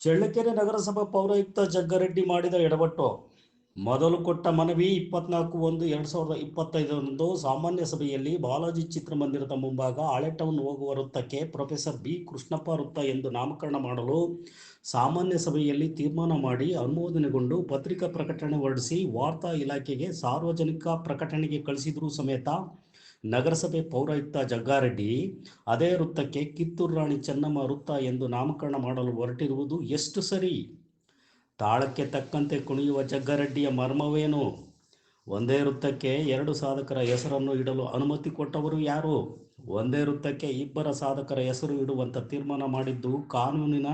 ಚಳ್ಳಕೆರೆ ನಗರಸಭಾ ಪೌರಾಯುಕ್ತ ಜಗ್ಗಾರೆಡ್ಡಿ ಮಾಡಿದ ಎಡವಟ್ಟು. ಮೊದಲು ಕೊಟ್ಟ ಮನವಿ ಇಪ್ಪತ್ನಾಲ್ಕು ಒಂದು ಎರಡು ಸಾವಿರದ ಇಪ್ಪತ್ತೈದರಂದು ಸಾಮಾನ್ಯ ಸಭೆಯಲ್ಲಿ ಬಾಲಾಜಿ ಚಿತ್ರಮಂದಿರದ ಮುಂಭಾಗ ಹಳೆ ಟೌನ್ ಹೋಗುವ ವೃತ್ತಕ್ಕೆ ಪ್ರೊಫೆಸರ್ ಬಿ ಕೃಷ್ಣಪ್ಪ ವೃತ್ತ ಎಂದು ನಾಮಕರಣ ಮಾಡಲು ಸಾಮಾನ್ಯ ಸಭೆಯಲ್ಲಿ ತೀರ್ಮಾನ ಮಾಡಿ ಅನುಮೋದನೆಗೊಂಡು ಪತ್ರಿಕಾ ಪ್ರಕಟಣೆ ಹೊರಡಿಸಿ ವಾರ್ತಾ ಇಲಾಖೆಗೆ ಸಾರ್ವಜನಿಕ ಪ್ರಕಟಣೆಗೆ ಕಳಿಸಿದರೂ ಸಮೇತ ನಗರಸಭೆ ಪೌರಾಯುಕ್ತ ಜಗ್ಗಾರೆಡ್ಡಿ, ಅದೇ ವೃತ್ತಕ್ಕೆ ಕಿತ್ತೂರು ರಾಣಿ ಚೆನ್ನಮ್ಮ ವೃತ್ತ ಎಂದು ನಾಮಕರಣ ಮಾಡಲು ಹೊರಟಿರುವುದು ಎಷ್ಟು ಸರಿ? ತಾಳಕ್ಕೆ ತಕ್ಕಂತೆ ಕುಣಿಯುವ ಜಗ್ಗಾರೆಡ್ಡಿಯ ಮರ್ಮವೇನು? ಒಂದೇ ವೃತ್ತಕ್ಕೆ ಎರಡು ಸಾಧಕರ ಹೆಸರನ್ನು ಇಡಲು ಅನುಮತಿ ಕೊಟ್ಟವರು ಯಾರು? ಒಂದೇ ವೃತ್ತಕ್ಕೆ ಇಬ್ಬರ ಸಾಧಕರ ಹೆಸರು ಇಡುವಂಥ ತೀರ್ಮಾನ ಮಾಡಿದ್ದು ಕಾನೂನಿನ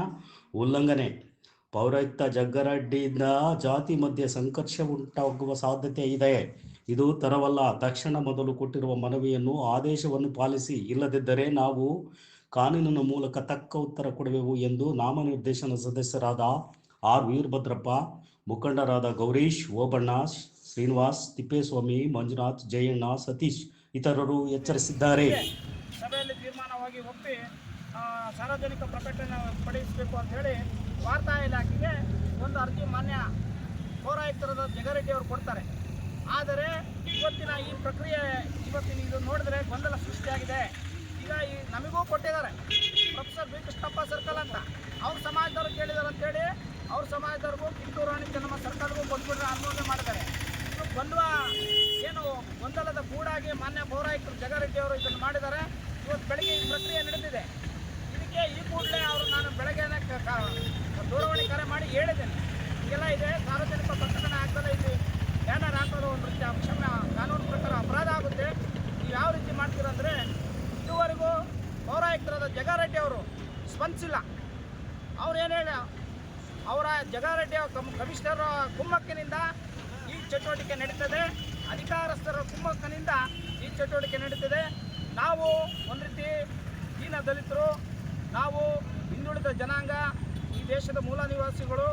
ಉಲ್ಲಂಘನೆ. ಪೌರಾಯುಕ್ತ ಜಗ್ಗರಡ್ಡಿಯಿಂದ ಜಾತಿ ಮಧ್ಯೆ ಸಂಘರ್ಷ ಉಂಟಾಗುವ ಸಾಧ್ಯತೆ ಇದೆ. ಇದು ತರವಲ್ಲ. ತಕ್ಷಣ ಮೊದಲು ಕೊಟ್ಟಿರುವ ಮನವಿಯನ್ನು ಆದೇಶವನ್ನು ಪಾಲಿಸಿ. ಇಲ್ಲದಿದ್ದರೆ ನಾವು ಕಾನೂನಿನ ಮೂಲಕ ತಕ್ಕ ಉತ್ತರ ಕೊಡುವೆವು ಎಂದು ನಾಮನಿರ್ದೇಶನ ಸದಸ್ಯರಾದ ಆರ್ ವೀರಭದ್ರಪ್ಪ, ಮುಖಂಡರಾದ ಗೌರೀಶ್, ಓಬಣ್ಣ, ಶ್ರೀನಿವಾಸ್, ತಿಪ್ಪೇಸ್ವಾಮಿ, ಮಂಜುನಾಥ್, ಜಯಣ್ಣ, ಸತೀಶ್ ಇತರರು ಎಚ್ಚರಿಸಿದ್ದಾರೆ. ಸಭೆಯಲ್ಲಿ ತೀರ್ಮಾನವಾಗಿ ಒಪ್ಪಿ ಸಾರ್ವಜನಿಕ ಪ್ರಕಟಣೆ ಪಡಿಸಬೇಕು ಅಂತ ಹೇಳಿ ವಾರ್ತಾ ಇಲಾಖೆಗೆ ಒಂದು ಅರ್ಜಿ ಮಾನ್ಯ ಪೌರಾಯುಕ್ತರಾದ ಜಗರೆಡ್ಡಿ ಅವರು ಕೊಡ್ತಾರೆ. ಆದರೆ ಇವತ್ತಿನ ಈ ಪ್ರಕ್ರಿಯೆ, ಇವತ್ತಿನ ಇದು ನೋಡಿದ್ರೆ ಗೊಂದಲ ಸೃಷ್ಟಿಯಾಗಿದೆ. ಈಗ ಈ ನಮಗೂ ಕೊಟ್ಟಿದ್ದಾರೆ. ಪ್ರೊಫೆಸರ್ ಬಿ ಕೃಷ್ಣಪ್ಪ ಸರ್ಕಲ್ ಅಂತ. ಅವ್ರ ಸಮಾಜದವ್ರು ಕೇಳಿದಾರೆ ಅಂತೇಳಿ ಅವ್ರ ಸಮಾಜದವ್ರಿಗೂ ಕಿತ್ತೂರು ರಾಣಿ ಚೆನ್ನಮ್ಮ ಸರ್ಕಾರಗೂ ಕೊಟ್ಬಿಟ್ರೆ ಅನುಮೋದನೆ ಮಾಡಿದ್ದಾರೆ. ಇದು ಗೊಂದಲ ಏನು ಗೊಂದಲದ ಗೂಡಾಗಿ ಮಾನ್ಯ ಪೌರಾಯುಕ್ತರು ಜಗರೆಡ್ಡಿ ಅವರು ಇದನ್ನು ಮಾಡಿದ್ದಾರೆ. ಇವತ್ತು ಬೆಳಗ್ಗೆ ಈ ಪ್ರಕ್ರಿಯೆ ನಡೆದಿದೆ. ಇದಕ್ಕೆ ಈ ಕೂಡಲೇ ಅವರು ನಾನು ಜಗಾರೆಡ್ಡಿ ಅವರು ಸ್ಪಂದಿಸಿಲ್ಲ. ಅವ್ರು ಏನು ಹೇಳ ಅವರ ಜಗಾರೆಡ್ಡಿ ಕಮ್- ಕಮಿಷನರ್ ಕುಮ್ಮಕ್ಕಿನಿಂದ ಈ ಚಟುವಟಿಕೆ ನಡೀತದೆ. ಅಧಿಕಾರಸ್ಥರ ಕುಮ್ಮಕ್ಕನಿಂದ ಈ ಚಟುವಟಿಕೆ ನಡೀತದೆ. ನಾವು ಒಂದು ರೀತಿ ದೀನ ದಲಿತರು, ನಾವು ಹಿಂದುಳಿದ ಜನಾಂಗ, ಈ ದೇಶದ ಮೂಲ ನಿವಾಸಿಗಳು,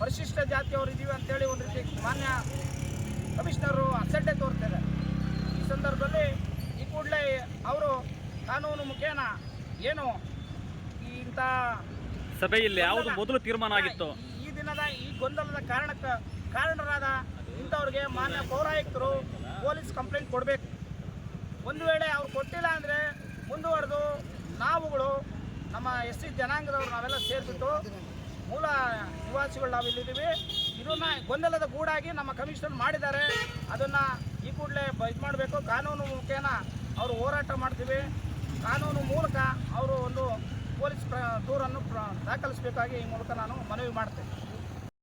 ಪರಿಶಿಷ್ಟ ಜಾತಿಯವರು ಇದ್ದೀವಿ ಅಂತೇಳಿ ಒಂದು ರೀತಿ ಮಾನ್ಯ ಕಮಿಷನರು ಅಸಡ್ಡೆ ತೋರ್ತಾರೆ ಈ ಸಂದರ್ಭದಲ್ಲಿ ಈ ಕೂಡಲೇ ಅವರು ಕಾನೂನು ಮುಖೇನ ಏನು? ಇಂತ ಇಂಥ ಸಭೆಯಲ್ಲಿ ಯಾವುದು ಮೊದಲು ತೀರ್ಮಾನ ಆಗಿತ್ತು? ಈ- ಈ ದಿನದ ಈ ಗೊಂದಲದ ಕಾರಣಕ್ಕೆ ಕಾರಣರಾದ ಇಂಥವ್ರಿಗೆ ಮಾನ್ಯ ಪೌರಾಯುಕ್ತರು ಪೊಲೀಸ್ ಕಂಪ್ಲೇಂಟ್ ಕೊಡಬೇಕು. ಒಂದು ವೇಳೆ ಅವ್ರು ಕೊಟ್ಟಿಲ್ಲ ಅಂದರೆ ಮುಂದುವರೆದು ನಾವುಗಳು ನಮ್ಮ ಎಸ್ ಸಿ ಜನಾಂಗದವ್ರು ನಾವೆಲ್ಲ ಸೇರಿಬಿಟ್ಟು ಮೂಲ ನಿವಾಸಿಗಳು ನಾವು ಇಲ್ಲಿದ್ದೀವಿ. ಇದನ್ನ ಗೊಂದಲದ ಗೂಡಾಗಿ ನಮ್ಮ ಕಮಿಷನ್ ಮಾಡಿದ್ದಾರೆ. ಅದನ್ನು ಈ ಕೂಡಲೇ ಇದು ಮಾಡಬೇಕು. ಕಾನೂನು ಮುಖೇನ ಅವರು ಹೋರಾಟ ಮಾಡ್ತೀವಿ. ಕಾನೂನು ಮೂಲಕ ಅವರು ಒಂದು ಪೊಲೀಸ್ ದೂರನ್ನು ದಾಖಲಿಸಬೇಕಾಗಿ ಈ ಮೂಲಕ ನಾನು ಮನವಿ ಮಾಡ್ತೇನೆ.